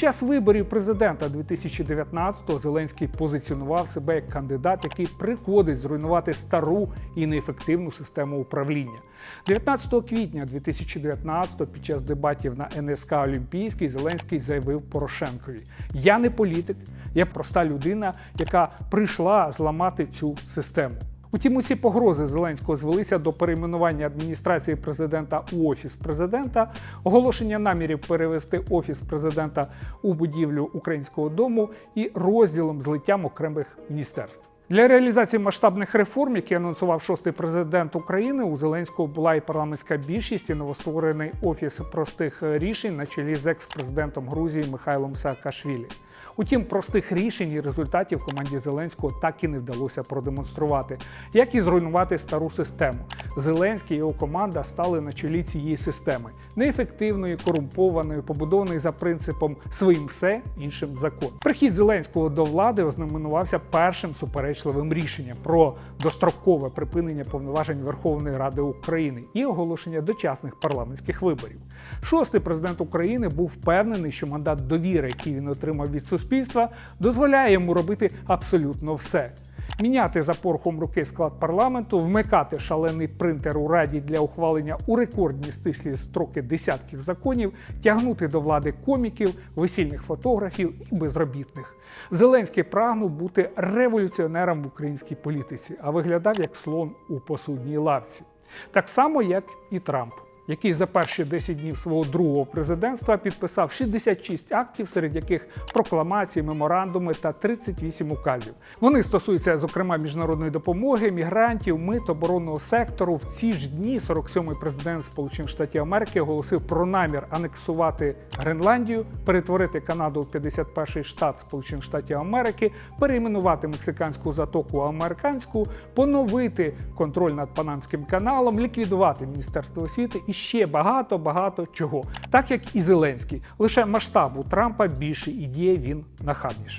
час виборів президента 2019-го Зеленський позиціонував себе як кандидат, який приходить зруйнувати стару і неефективну систему управління. 19 квітня 2019-го під час дебатів на НСК Олімпійський Зеленський заявив Порошенкові: Я не політик, я проста людина, яка прийшла зламати цю систему. Утім, усі погрози Зеленського звелися до перейменування адміністрації президента у офіс президента, оголошення намірів перевести офіс президента у будівлю українського дому і розділом злиттям окремих міністерств. Для реалізації масштабних реформ, які анонсував шостий президент України, у Зеленського була і парламентська більшість, і новостворений офіс простих рішень на чолі з екс-президентом Грузії Михайлом Саакашвілі. Утім, простих рішень і результатів команді Зеленського так і не вдалося продемонструвати, як і зруйнувати стару систему. Зеленський і його команда стали на чолі цієї системи неефективної, корумпованої, побудованої за принципом своїм все іншим закон. Прихід Зеленського до влади ознаменувався першим суперечливим рішенням про дострокове припинення повноважень Верховної Ради України і оголошення дочасних парламентських виборів. Шостий президент України був впевнений, що мандат довіри, який він отримав від суспільства, дозволяє йому робити абсолютно все. Міняти за порохом руки склад парламенту, вмикати шалений принтер у раді для ухвалення у рекордні стислі строки десятків законів, тягнути до влади коміків, весільних фотографів і безробітних. Зеленський прагнув бути революціонером в українській політиці, а виглядав як слон у посудній лавці. Так само, як і Трамп який за перші 10 днів свого другого президентства підписав 66 актів, серед яких прокламації, меморандуми та 38 указів. Вони стосуються, зокрема, міжнародної допомоги, мігрантів, мит, оборонного сектору. В ці ж дні 47-й президент Сполучених Штатів Америки оголосив про намір анексувати Гренландію, перетворити Канаду в 51-й штат Сполучених Штатів Америки, перейменувати мексиканську затоку американську, поновити контроль над Панамським каналом, ліквідувати міністерство освіти і ще багато багато чого. Так як і Зеленський, лише масштаб у Трампа більший і діє він нахабніше.